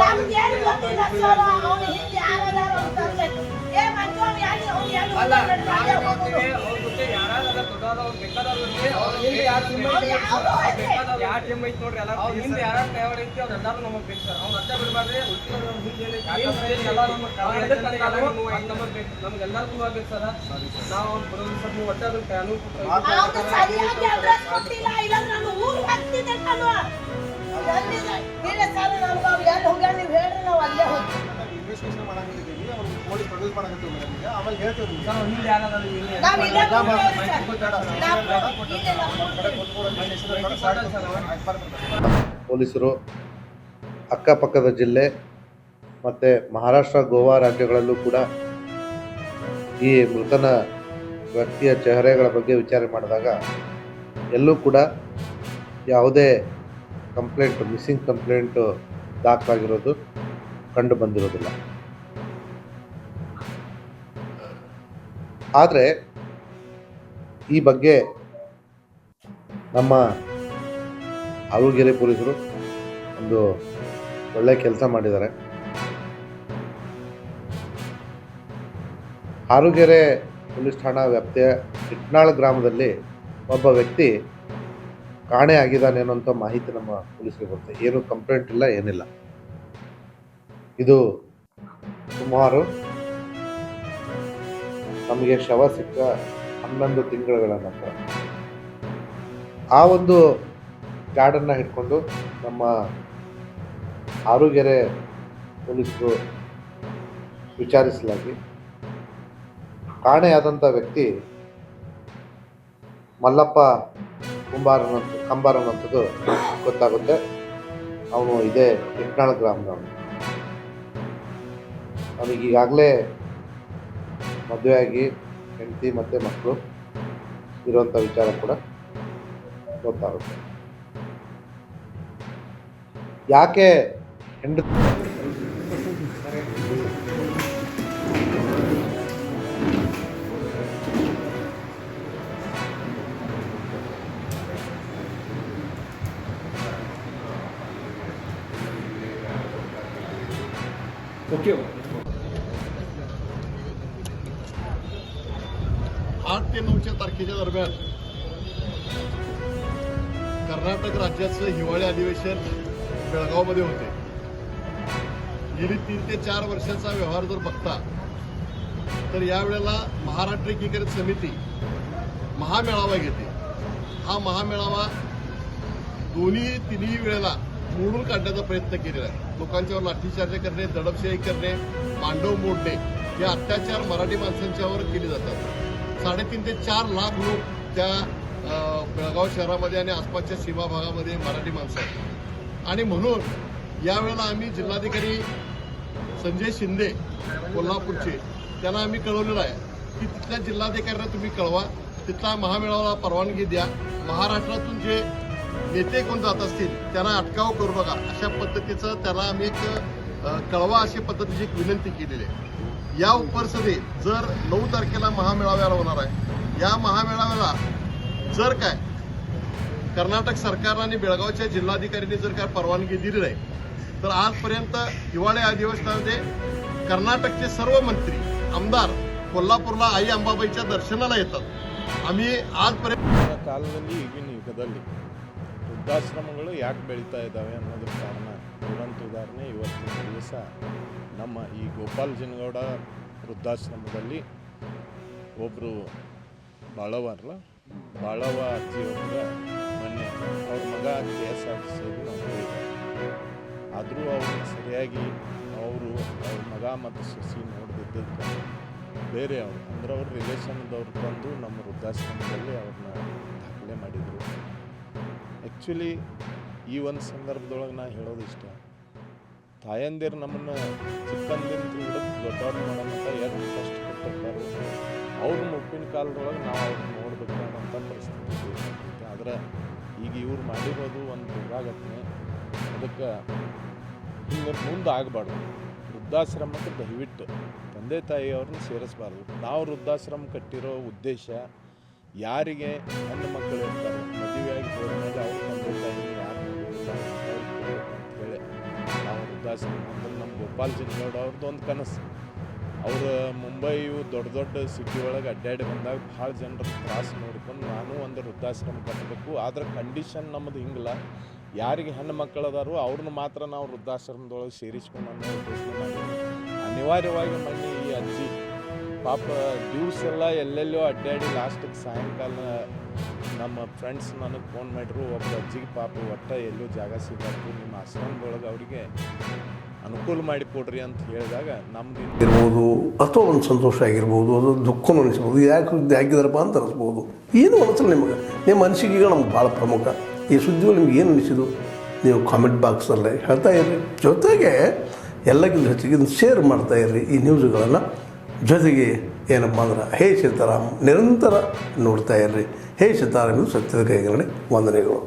ನಮ್ಗೇನು ಗೊತ್ತಿಲ್ಲ ಸರ್ ಅವನು ಹಿಂದೆ ಯಾರದಾರ ಅಂತಂದ್ರೆ ಯಾರು ಅಲ್ಲ. ಅವ್ರ ಜೊತೆ ಯಾರಾಗಲ್ಲ ದೊಡ್ಡದವ್ರು ಬೇಕಾದವ್ರು ಇರ್ಲಿ. ಅವ್ರ ಹಿಂದೆ ಯಾರು ಟೀಮ್ ಐತಿ? ಯಾವ ಟೀಮ್ ಐತಿ? ನೋಡ್ರಿ ಎಲ್ಲ ಅವ್ರ ಹಿಂದೆ ಯಾರು ಕೈವಾಡ ಐತಿ? ಎಲ್ಲರೂ ನಮಗೆ ಬೇಕು ಸರ್ ಅಡ್ಡ ಬಿಡಬಾರ್ರಿ ಅವ್ರ ನಮಗೆ ಬೇಕು ಸರ್. ನಾವು ಬರೋದು ಸರ್ ನೀವು ಒಟ್ಟಾದ್ರು ಪೊಲೀಸ್ ಪ್ರೊಡ್ಯೂಸ್ ಮೇಡಮ್ ಈಗ. ಆಮೇಲೆ ಹೇಳ್ತೀವಿ. ಪೊಲೀಸರು ಅಕ್ಕಪಕ್ಕದ ಜಿಲ್ಲೆ ಮತ್ತು ಮಹಾರಾಷ್ಟ್ರ ಗೋವಾ ರಾಜ್ಯಗಳಲ್ಲೂ ಕೂಡ ಈ ಮೃತನ ವ್ಯಕ್ತಿಯ ಚಹರೆಗಳ ಬಗ್ಗೆ ವಿಚಾರ ಮಾಡಿದಾಗ ಎಲ್ಲೂ ಕೂಡ ಯಾವುದೇ ಕಂಪ್ಲೇಂಟ್ ಮಿಸ್ಸಿಂಗ್ ಕಂಪ್ಲೇಂಟು ದಾಖಲಾಗಿರೋದು ಕಂಡು ಬಂದಿರೋದಿಲ್ಲ. ಆದರೆ ಈ ಬಗ್ಗೆ ನಮ್ಮ ಆಲೂಗೆರೆ ಪೊಲೀಸರು ಒಂದು ಒಳ್ಳೆ ಕೆಲಸ ಮಾಡಿದ್ದಾರೆ. ಆರುಗೆರೆ ಪೊಲೀಸ್ ಠಾಣಾ ವ್ಯಾಪ್ತಿಯ ಇಟ್ನಾಳ್ ಗ್ರಾಮದಲ್ಲಿ ಒಬ್ಬ ವ್ಯಕ್ತಿ ಕಾಣೆ ಆಗಿದ್ದಾನೆ ಅನ್ನೋಂಥ ಮಾಹಿತಿ ನಮ್ಮ ಪೊಲೀಸರಿಗೆ ಬರುತ್ತೆ. ಏನು ಕಂಪ್ಲೇಂಟ್ ಇಲ್ಲ, ಏನಿಲ್ಲ. ಇದು ಸುಮಾರು ನಮಗೆ ಶವ ಸಿಕ್ಕ ಹನ್ನೊಂದು ತಿಂಗಳುಗಳ ನಂತರ. ಆ ಒಂದು ಗಾರ್ಡನ್ನ ಹಿಡ್ಕೊಂಡು ನಮ್ಮ ಆರುಗೆರೆ ಪೊಲೀಸರು ವಿಚಾರಿಸಲಾಗಿ ಕಾಣೆಯಾದಂಥ ವ್ಯಕ್ತಿ ಮಲ್ಲಪ್ಪ ಕುಂಬಾರನಂತ ಕಂಬಾರನಂಥದ್ದು ಗೊತ್ತಾಗುತ್ತೆ. ಅವನು ಇದೇ ಇಟ್ನಾಳ್ ಗ್ರಾಮದವನು. ಅವನಿಗೆ ಈಗಾಗಲೇ ಮದುವೆಯಾಗಿ ಹೆಂಡತಿ ಮತ್ತು ಮಕ್ಕಳು ಇರುವಂಥ ವಿಚಾರ ಕೂಡ ಗೊತ್ತಾಗುತ್ತೆ. ಯಾಕೆ ಹೆಂಡತಿ ಓಕೆ ते तारखेच्या दरम्यान कर्नाटक राज्याचं हिवाळी अधिवेशन बेळगावमध्ये होते. गेली तीन ते चार वर्षाचा व्यवहार जर बघता तर यावेळेला महाराष्ट्र एकीकरण समिती महामेळावा घेते. हा महामेळावा दोन्ही तिन्ही वेळेला मोडून काढण्याचा प्रयत्न केलेला आहे. लोकांच्यावर लाठीचार्ज करणे दडपशाही करणे मांडव मोडणे हे अत्याचार मराठी माणसांच्यावर केले जातात. साडेतीन ते चार लाख लोक त्या बेळगाव शहरामध्ये आणि आसपासच्या सीमा भागामध्ये मराठी माणसं आहेत. आणि म्हणून यावेळेला आम्ही जिल्हाधिकारी संजय शिंदे कोल्हापूरचे त्यांना आम्ही कळवलेलं आहे की तिथल्या जिल्हाधिकाऱ्यांना तुम्ही कळवा तिथला महामेळावाला परवानगी द्या. महाराष्ट्रातून जे नेते कोण जात असतील त्यांना अटकाव करू नका. अशा पद्धतीचं त्याला आम्ही एक कळवा अशी पद्धतीची एक विनंती केलेली आहे. या उपपरिषदेत जर नऊ तारखेला महामेळाव्याला होणार आहे या महामेळाव्याला जर काय कर्नाटक सरकारनं आणि बेळगावच्या जिल्हाधिकाऱ्यांनी जर काय परवानगी दिली नाही तर आजपर्यंत हिवाळी अधिवेशनामध्ये कर्नाटकचे सर्व मंत्री आमदार कोल्हापूरला आई अंबाबाईच्या दर्शनाला येतात आम्ही आजपर्यंत ಈಗಿನ ಕಾಲದಲ್ಲಿ ಈಗಿನ ಯುಗದಲ್ಲಿ ವೃದ್ಧಾಶ್ರಮಗಳು ಯಾಕೆ ಬೆಳೀತಾ ಇದ್ದಾವೆ ಅನ್ನೋದ್ರ ಕಾರಣ ದುರಂತ ಉದಾಹರಣೆ ಇವತ್ತಿನ ದಿವಸ ನಮ್ಮ ಈ ಗೋಪಾಲ್ ಜಿನಗೌಡ ವೃದ್ಧಾಶ್ರಮದಲ್ಲಿ ಒಬ್ಬರು ಬಾಳವಾರಲ್ಲ ಬಾಳವ ಅಜ್ಜಿಯವ್ರ ಮನೆ. ಅವ್ರ ಮಗ ಕೆ ಎಸ್ ಆರ್ ನೌಕರಿ ಆದರೂ ಅವರು ಸರಿಯಾಗಿ ಅವರು ಅವ್ರ ಮಗ ಮತ್ತು ಸಸಿ ನೋಡಿದ್ದಕ್ಕೆ ಬೇರೆ ಅವರು. ಅಂದ್ರೆ ಅವ್ರ ರಿಲೇಷನ್ದವ್ರು ಬಂದು ನಮ್ಮ ವೃದ್ಧಾಶ್ರಮದಲ್ಲಿ ಅವ್ರನ್ನ ದಾಖಲೆ ಮಾಡಿದರು. ಆ್ಯಕ್ಚುಲಿ ಈ ಒಂದು ಸಂದರ್ಭದೊಳಗೆ ನಾ ಹೇಳೋದು ಇಷ್ಟ. ತಾಯಂದಿರು ನಮ್ಮನ್ನು ಚಿಕ್ಕಂದಿನ ದೊಡ್ಡವ್ರು ಮಾಡೋಂಥ ಕಷ್ಟ ಕೊಟ್ಟಿರ್ತಾರೆ ಅವ್ರ ಮುಪ್ಪಿನ ಕಾಲದೊಳಗೆ ನಾವು ಅವ್ರನ್ನ ನೋಡ್ಬೇಕು ಅನ್ನೋಂಥ ಪರಿಸ್ಥಿತಿ ಆದರೆ ಈಗ ಇವ್ರು ಮಾಡಿರೋದು ಒಂದು ಇದಾಗತ್ತೆ ಅದಕ್ಕೆ ಹಿಂಗೆ ಮುಂದೆ ಆಗಬಾರ್ದು. ವೃದ್ಧಾಶ್ರಮಕ್ಕೆ ದಯವಿಟ್ಟು ತಂದೆ ತಾಯಿಯವ್ರನ್ನ ಸೇರಿಸಬಾರ್ದು. ನಾವು ವೃದ್ಧಾಶ್ರಮ ಕಟ್ಟಿರೋ ಉದ್ದೇಶ ಯಾರಿಗೆ ಹೆಣ್ಣು ಮಕ್ಕಳು ಇರ್ತಾರೆ ಮದುವೆಯಾಗಿ ಹೋದ್ಮೇಲೆ ಅವ್ರ ತಂದೆ ತಾಯಿ ಯಾರು ವೃದ್ಧಾಶ್ರಮ ಅಂದ್ರೆ ನಮ್ಮ ಗೋಪಾಲ್ ಜಿನ್ಗೌಡ ಅವ್ರದ್ದು ಒಂದು ಕನಸು. ಅವರು ಮುಂಬೈಯು ದೊಡ್ಡ ದೊಡ್ಡ ಸಿಟಿ ಒಳಗೆ ಅಡ್ಡಾಡಿ ಬಂದಾಗ ಭಾಳ ಜನರ ತ್ರಾಸು ನೋಡ್ಕೊಂಡು ನಾನು ಒಂದು ವೃದ್ಧಾಶ್ರಮ ಕಟ್ಟಬೇಕು ಆದ್ರೆ ಕಂಡೀಷನ್ ನಮ್ಮದು ಹಿಂಗಿಲ್ಲ ಯಾರಿಗೆ ಹೆಣ್ಣು ಮಕ್ಕಳು ಅದಾರೋ ಅವ್ರನ್ನ ಮಾತ್ರ ನಾವು ವೃದ್ಧಾಶ್ರಮದೊಳಗೆ ಸೇರಿಸ್ಕೊಂಡು ಅನ್ನೋ ಅನಿವಾರ್ಯವಾಗಿ ಮನೆ ಈ ಅಜ್ಜಿ. ಪಾಪ ದಿವಸ ಎಲ್ಲ ಎಲ್ಲೆಲ್ಲೋ ಅಡ್ಡಾಡಿ ಲಾಸ್ಟಿಗೆ ಸಾಯಂಕಾಲ ನಮ್ಮ ಫ್ರೆಂಡ್ಸ್ ನನಗೆ ಫೋನ್ ಮಾಡಿದ್ರು, ಒಬ್ಬ ಅಜ್ಜಿಗೆ ಪಾಪ ಒಟ್ಟ ಎಲ್ಲೂ ಜಾಗ ಸಿಗಬೇಕು ನಿಮ್ಮ ಆಶ್ರಮದೊಳಗೆ ಅವರಿಗೆ ಅನುಕೂಲ ಮಾಡಿ ಕೊಡ್ರಿ ಅಂತ ಹೇಳಿದಾಗ ನಮ್ದು ಇರ್ಬೋದು ಅಥವಾ ಒಂದು ಸಂತೋಷ ಆಗಿರ್ಬೋದು, ಅದು ದುಃಖನೂ ಅನಿಸ್ಬೋದು, ಯಾಕೆ ಹಾಕಿದಾರಪ್ಪ ಅಂತ ಅನಿಸ್ಬೋದು. ಏನು ಅನಿಸಲ್ಲ ನಿಮಗೆ. ನಿಮ್ಮ ಅನಿಸಿಕೆಗಳು ನಮ್ಗೆ ಭಾಳ ಪ್ರಮುಖ. ಈ ಸುದ್ದಿಗಳು ನಿಮ್ಗೆ ಏನು ಅನಿಸಿದು ನೀವು ಕಾಮೆಂಟ್ ಬಾಕ್ಸಲ್ಲೇ ಹೇಳ್ತಾ ಇರ್ರಿ. ಜೊತೆಗೆ ಎಲ್ಲಕ್ಕಿಂತ ಹೆಚ್ಚಿಗೆ ಶೇರ್ ಮಾಡ್ತಾ ಇರ್ರಿ ಈ ನ್ಯೂಸ್ಗಳನ್ನು ಜೊತೆಗೆ ಏನಪ್ಪ ಅಂದ್ರೆ, ಹೇ ಸೀತಾರಾಮ್, ನಿರಂತರ ನೋಡ್ತಾ ಇರ್ರಿ. ಹೇ ಸೀತಾರಾಮ್ ಇದು ಸತ್ಯದ ಕೈಗರಣೆ ವಂದನೆಗಳು